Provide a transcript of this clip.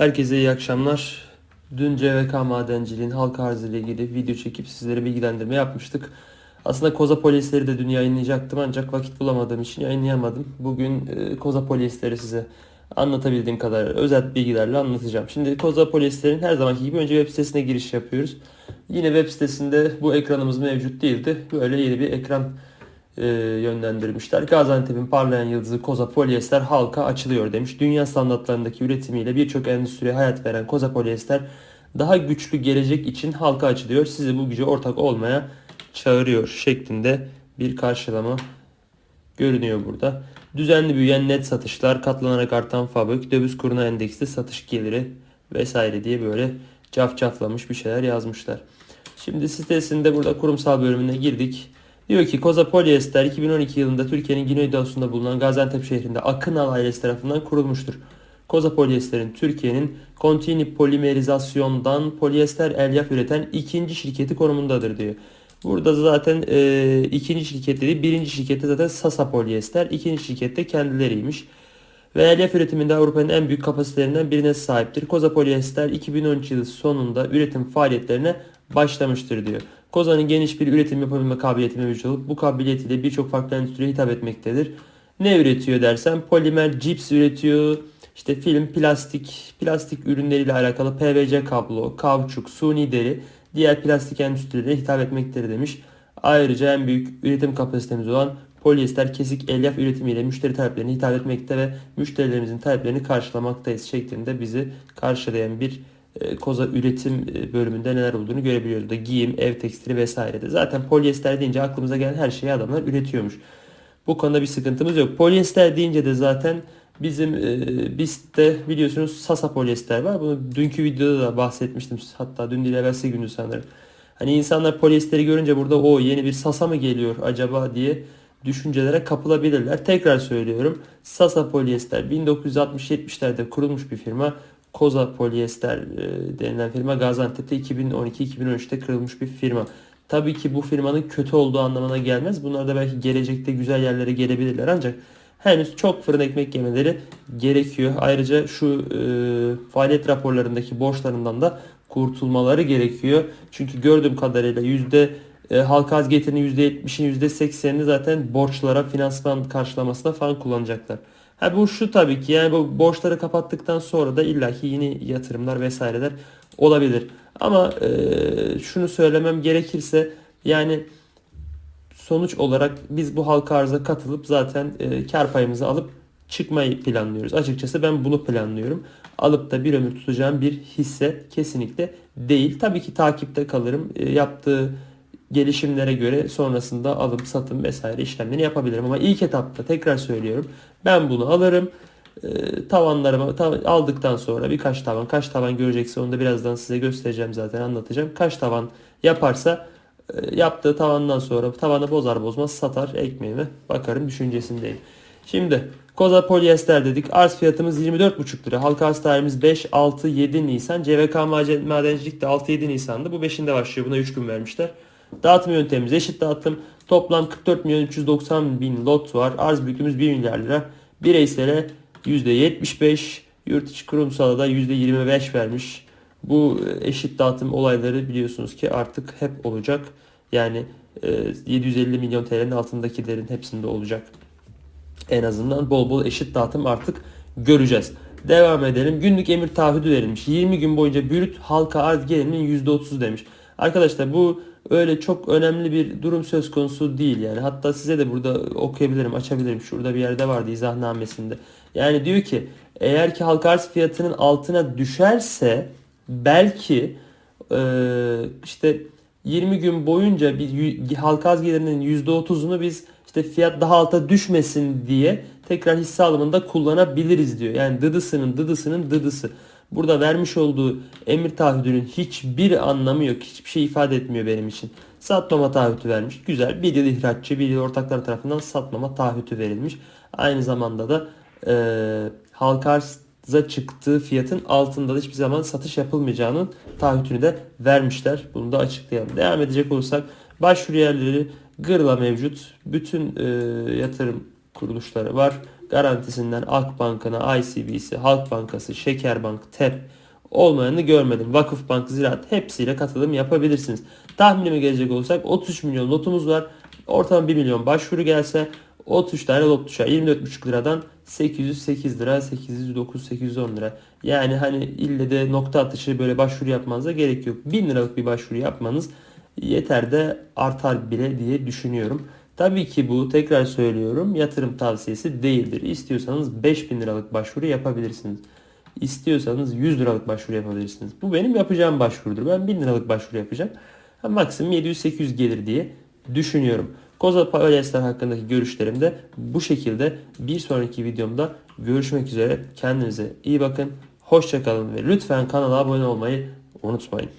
Herkese iyi akşamlar. Dün CVK Madenciliğin halka arzı ile ilgili video çekip sizlere bilgilendirme yapmıştık. Aslında Koza Polyesleri de dün yayınlayacaktım ancak vakit bulamadığım için yayınlayamadım. Bugün e, Koza Polyesleri size anlatabildiğim kadar özet bilgilerle anlatacağım. Şimdi Koza Polyesler'in her zamanki gibi önce web sitesine giriş yapıyoruz. Yine web sitesinde bu ekranımız mevcut değildi. Böyle yeni bir ekran e, yönlendirmişler. Gaziantep'in parlayan yıldızı Koza Polyester halka açılıyor demiş. Dünya standartlarındaki üretimiyle birçok endüstriye hayat veren Koza Polyester daha güçlü gelecek için halka açılıyor. Sizi bu güce ortak olmaya çağırıyor şeklinde bir karşılama görünüyor burada. Düzenli büyüyen net satışlar, katlanarak artan fabrik, döviz kuruna endeksli satış geliri vesaire diye böyle cafcaflamış bir şeyler yazmışlar. Şimdi sitesinde burada kurumsal bölümüne girdik. Diyor ki Koza Polyester 2012 yılında Türkiye'nin güneydoğusunda bulunan Gaziantep şehrinde Akınal ailesi tarafından kurulmuştur. Koza Polyester'in Türkiye'nin kontini polimerizasyondan polyester elyaf üreten ikinci şirketi konumundadır diyor. Burada zaten e, ikinci şirket dedi. Birinci şirkette zaten Sasa Polyester. ikinci şirkette kendileriymiş. Ve elyaf üretiminde Avrupa'nın en büyük kapasitelerinden birine sahiptir. Koza Polyester 2013 yılı sonunda üretim faaliyetlerine başlamıştır diyor. Koza'nın geniş bir üretim yapabilme kabiliyeti mevcut olup bu kabiliyetiyle birçok farklı endüstriye hitap etmektedir. Ne üretiyor dersen polimer cips üretiyor. İşte film, plastik, plastik ürünleriyle alakalı PVC kablo, kauçuk, suni deri, diğer plastik endüstrilere hitap etmektedir demiş. Ayrıca en büyük üretim kapasitemiz olan polyester kesik elyaf üretimiyle müşteri taleplerine hitap etmekte ve müşterilerimizin taleplerini karşılamaktayız şeklinde bizi karşılayan bir koza üretim e, bölümünde neler olduğunu görebiliyoruz. Da giyim, ev tekstili vesairede. Zaten polyester deyince aklımıza gelen her şeyi adamlar üretiyormuş. Bu konuda bir sıkıntımız yok. Polyester deyince de zaten bizim e, BIST'te biliyorsunuz Sasa polyester var. Bunu dünkü videoda da bahsetmiştim. Hatta dün değil evvelsi gündü sanırım. Hani insanlar polyesteri görünce burada o yeni bir Sasa mı geliyor acaba diye düşüncelere kapılabilirler. Tekrar söylüyorum. Sasa Polyester 1960-70'lerde kurulmuş bir firma. Koza Polyester e, denilen firma Gaziantep'te 2012-2013'te kırılmış bir firma. Tabii ki bu firmanın kötü olduğu anlamına gelmez. Bunlar da belki gelecekte güzel yerlere gelebilirler ancak henüz çok fırın ekmek yemeleri gerekiyor. Ayrıca şu e, faaliyet raporlarındaki borçlarından da kurtulmaları gerekiyor. Çünkü gördüğüm kadarıyla yüzde e, halka az getirinin %70'ini %80'ini zaten borçlara finansman karşılamasına falan kullanacaklar. Ha bu şu tabii ki yani bu borçları kapattıktan sonra da illaki yeni yatırımlar vesaireler olabilir. Ama e, şunu söylemem gerekirse yani sonuç olarak biz bu halka arıza katılıp zaten e, kar payımızı alıp çıkmayı planlıyoruz. Açıkçası ben bunu planlıyorum. Alıp da bir ömür tutacağım bir hisse kesinlikle değil. Tabii ki takipte kalırım. E, yaptığı gelişimlere göre sonrasında alım, satım vesaire işlemlerini yapabilirim. Ama ilk etapta tekrar söylüyorum. Ben bunu alırım. E, tavanlarımı ta- aldıktan sonra birkaç tavan, kaç tavan görecekse onu da birazdan size göstereceğim zaten anlatacağım. Kaç tavan yaparsa e, yaptığı tavandan sonra tavanı bozar bozmaz satar ekmeğime bakarım düşüncesindeyim. Şimdi Koza polyester dedik. Arz fiyatımız 24,5 lira. Halka arz tarihimiz 5, 6, 7 Nisan. CVK Maden- Madencilik de 6-7 Nisan'dı. Bu 5'inde başlıyor. Buna 3 gün vermişler. Dağıtım yöntemimiz eşit dağıtım. Toplam 44 milyon 390 bin lot var. Arz büyüklüğümüz 1 milyar lira. Bireysele %75, yurt içi kurumsala da %25 vermiş. Bu eşit dağıtım olayları biliyorsunuz ki artık hep olacak. Yani e, 750 milyon TL'nin altındakilerin hepsinde olacak. En azından bol bol eşit dağıtım artık göreceğiz. Devam edelim. Günlük emir taahhüdü verilmiş. 20 gün boyunca brüt halka arz gelirinin %30 demiş. Arkadaşlar bu öyle çok önemli bir durum söz konusu değil yani. Hatta size de burada okuyabilirim, açabilirim. Şurada bir yerde vardı izahnamesinde. Yani diyor ki eğer ki halka arz fiyatının altına düşerse belki e, işte 20 gün boyunca bir halka arz gelirinin %30'unu biz işte fiyat daha alta düşmesin diye tekrar hisse alımında kullanabiliriz diyor. Yani dıdısının dıdısının dıdısı. Burada vermiş olduğu emir taahhüdünün hiçbir anlamı yok. Hiçbir şey ifade etmiyor benim için. Satmama taahhütü vermiş. Güzel. Bir yıl ihraççı, bir yıl ortaklar tarafından satmama taahhütü verilmiş. Aynı zamanda da e, halka arza çıktığı fiyatın altında da hiçbir zaman satış yapılmayacağının taahhütünü de vermişler. Bunu da açıklayalım. Devam edecek olursak başvuru yerleri Gırla mevcut. Bütün e, yatırım kuruluşları var. garantisinden Akbank'ına, ICBC, Halk Bankası, Şekerbank, TEP olmayanı görmedim. Vakıfbank, Ziraat hepsiyle katılım yapabilirsiniz. Tahminime gelecek olursak 33 milyon lotumuz var. Ortalama 1 milyon başvuru gelse 33 tane lot düşer. 24,5 liradan 808 lira, 809, 810 lira. Yani hani ille de nokta atışı böyle başvuru yapmanıza gerek yok. 1000 liralık bir başvuru yapmanız yeter de artar bile diye düşünüyorum. Tabii ki bu tekrar söylüyorum yatırım tavsiyesi değildir. İstiyorsanız 5000 liralık başvuru yapabilirsiniz. İstiyorsanız 100 liralık başvuru yapabilirsiniz. Bu benim yapacağım başvurudur. Ben 1000 liralık başvuru yapacağım. Maksimum 700-800 gelir diye düşünüyorum. Koza polyester hakkındaki görüşlerim de bu şekilde. Bir sonraki videomda görüşmek üzere. Kendinize iyi bakın. Hoşçakalın ve lütfen kanala abone olmayı unutmayın.